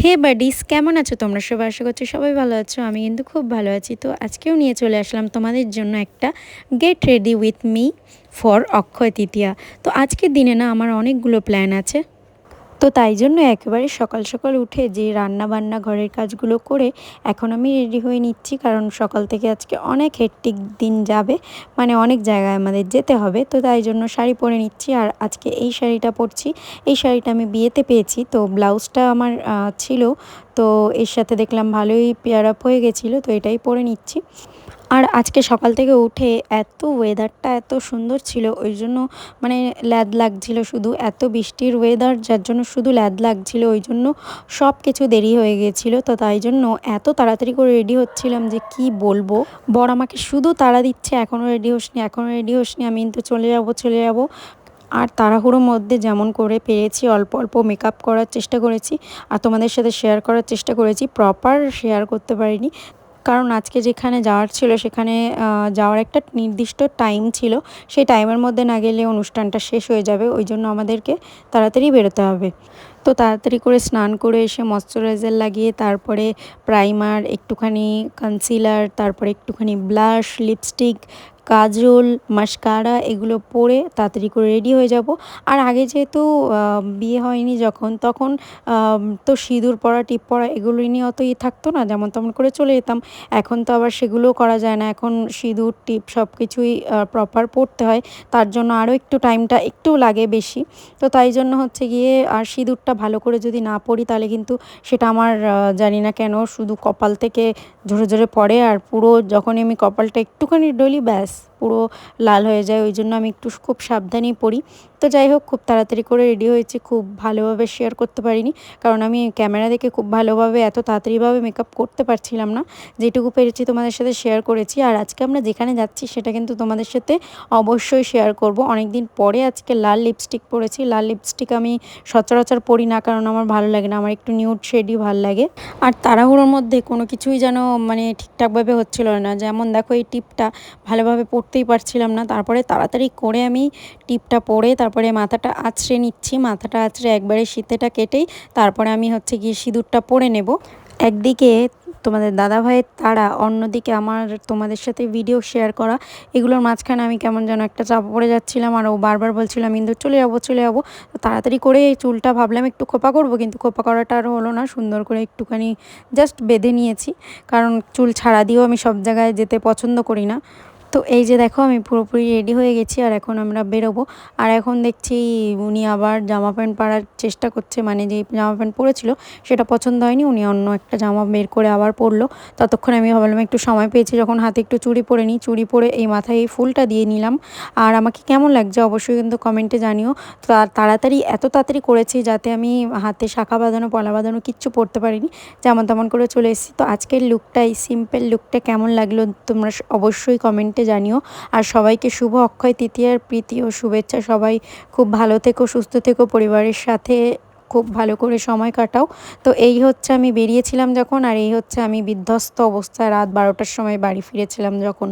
হে buddies কেমন আছো তোমরা? সবাই আশা করছ সবাই ভালো আছো। আমি কিন্তু খুব ভালো আছি। তো আজকেও নিয়ে চলে আসলাম তোমাদের জন্য একটা get ready with me for Akshaya Tritiya. তো আজকের দিনে না আমার অনেকগুলো প্ল্যান আছে। তো তাই জন্য একেবারে সকাল সকাল উঠে যে রান্না বান্না ঘরের কাজগুলো করে এখন আমি রেডি হয়ে নিচ্ছি। কারণ সকাল থেকে আজকে অনেক হেট্টিক দিন যাবে মানে অনেক জায়গায় আমাদের যেতে হবে। তো তাই জন্য শাড়ি পরে নিচ্ছি আর আজকে এই শাড়িটা পরছি। এই শাড়িটা আমি বিয়েতে পেয়েছি, তো ব্লাউজটা আমার ছিল। তো এর সাথে দেখলাম ভালোই পেয়ার আপ হয়ে গেছিল, তো এটাই পরে নিচ্ছি। আর আজকে সকাল থেকে উঠে এত ওয়েদারটা এত সুন্দর ছিল, ওই জন্য মানে ল্যাদ লাগছিল শুধু। এত বৃষ্টির ওয়েদার যার জন্য শুধু ল্যাদ লাগছিল, ওই জন্য সব কিছু দেরি হয়ে গিয়েছিল তো তাই জন্য এত তাড়াতাড়ি করে রেডি হচ্ছিলাম যে কি বলব? বর আমাকে শুধু তাড়া দিচ্ছে এখনও রেডি হোসনি এখনও রেডি হোসনি, আমি কিন্তু চলে যাব চলে যাব। আর তাড়াহুড়োর মধ্যে যেমন করে পেরেছি, অল্প অল্প মেকআপ করার চেষ্টা করেছি, আর তোমাদের সাথে শেয়ার করার চেষ্টা করেছি প্রপার শেয়ার করতে পারিনি। কারণ আজকে যেখানে যাওয়ার ছিল সেখানে যাওয়ার একটা নির্দিষ্ট টাইম ছিল। সেই টাইমের মধ্যে না গেলে অনুষ্ঠানটা শেষ হয়ে যাবে। ওই জন্য আমাদেরকে তাড়াতাড়ি বেরোতে হবে। তো তাড়াতাড়ি করে স্নান করে এসে ময়শ্চারাইজার লাগিয়ে তারপরে প্রাইমার একটুখানি কনসিলার তারপরে একটুখানি ব্লাশ লিপস্টিক কাজল মাস্কারা এগুলো পরে তাড়াতাড়ি করে রেডি হয়ে যাব। আর আগে যেহেতু বিয়ে হয়নি যখন, তখন তো সিঁদুর পরা, টিপ পরা এগুলো নিয়ে অত ই থাকতো না, যেমন তেমন করে চলে যেতাম। এখন তো আবার সেগুলোও করা যায় না। এখন সিঁদুর, টিপ সব কিছুই প্রপার পরতে হয়। তার জন্য আরও একটু টাইমটা একটু লাগে বেশি। তো তাই জন্য হচ্ছে গিয়ে, আর সিঁদুরটা ভালো করে যদি না পড়ি তাহলে কিন্তু সেটা আমার জানি না কেন, শুধু কপাল থেকে ঝরে ঝরে পড়ে। আর পুরো যখনই আমি কপালটা একটুখানি ডলি, ব্যাস। Yes. পুরো লাল হয়ে যায়, ওই জন্য আমি একটু খুব সাবধানেই পড়ি। তো যাই হোক, খুব তাড়াতাড়ি করে রেডি হয়েছি, খুব ভালোভাবে শেয়ার করতে পারিনি। কারণ আমি ক্যামেরা দেখে খুব ভালোভাবে, এত তাড়াতাড়িভাবে মেকআপ করতে পারছিলাম না। যেটুকু পেরেছি তোমাদের সাথে শেয়ার করেছি। আর আজকে আমরা যেখানে যাচ্ছি, সেটা কিন্তু তোমাদের সাথে অবশ্যই শেয়ার করব। অনেক দিন পরে আজকে লাল লিপস্টিক পরেছি। লাল লিপস্টিক আমি সচরাচর পরি না, কারণ আমার ভালো লাগে না। আমার একটু নিউড শেডই ভালো লাগে। আর তাড়াহুড়োর মধ্যে কোনো কিছুই যেন মানে ঠিকঠাকভাবে হচ্ছিল না। যেমন দেখো এই টিপটা, ভালোভাবে পরতেই পারছিলাম না। তারপরে তাড়াতাড়ি করে আমি টিপটা পরে তারপরে মাথাটা আঁচড়ে নিচ্ছি। মাথাটা আঁচড়ে একবারে শীতেটা কেটেই তারপরে আমি হচ্ছে গিয়ে সিঁদুরটা পরে নেব। একদিকে তোমাদের দাদা ভাইয়ের তারা অন্যদিকে আমার তোমাদের সাথে ভিডিও শেয়ার করা, এগুলোর মাঝখানে আমি কেমন যেন একটা চাপ পড়ে যাচ্ছিলাম আর ও বারবার বলছিলাম ইন্দু চলে যাব চলে যাব। তাড়াতাড়ি করে এই চুলটা ভাবলাম একটু খোপা করব, কিন্তু খোপা করাটা আর হলো না। সুন্দর করে একটুখানি জাস্ট বেঁধে নিয়েছি। কারণ চুল ছাড়া দিয়েও আমি সব জায়গায় যেতে পছন্দ করি না। তো এই যে দেখো, আমি পুরোপুরি রেডি হয়ে গেছি আর এখন আমরা বেরোবো। আর এখন দেখছি উনি আবার জামা প্যান্ট পাড়ার চেষ্টা করছে মানে যে জামা প্যান্ট পরেছিল সেটা পছন্দ হয়নি, উনি অন্য একটা জামা বের করে আবার পরলো। ততক্ষণ আমি ভাবলাম একটু সময় পেয়েছি, যখন হাতে একটু চুড়ি পরে নিই, চুড়ি পরে এই মাথায় এই ফুলটা দিয়ে নিলাম। আর আমাকে কেমন লাগছে অবশ্যই কিন্তু কমেন্টে জানিও। তো তাড়াতাড়ি, এত তাড়াতাড়ি করেছি যাতে আমি হাতে শাখা বাঁধানো, পলা বাঁধানো কিচ্ছু পরতে পারিনি। যেমন তেমন করে চলে এসেছি। তো আজকের লুকটা এই সিম্পল লুকটা কেমন লাগল তোমরা অবশ্যই কমেন্ট কমেন্টে জানিও। আর সবাইকে শুভ অক্ষয় তৃতীয়ার প্রীতি ও শুভেচ্ছা। সবাই খুব ভালো থেকো, সুস্থ থেকো, পরিবারের সাথে খুব ভালো করে সময় কাটাও। তো এই হচ্ছে আমি বেরিয়েছিলাম যখন, আর এই হচ্ছে আমি বিধ্বস্ত অবস্থায় রাত বারোটার সময় বাড়ি ফিরেছিলাম যখন।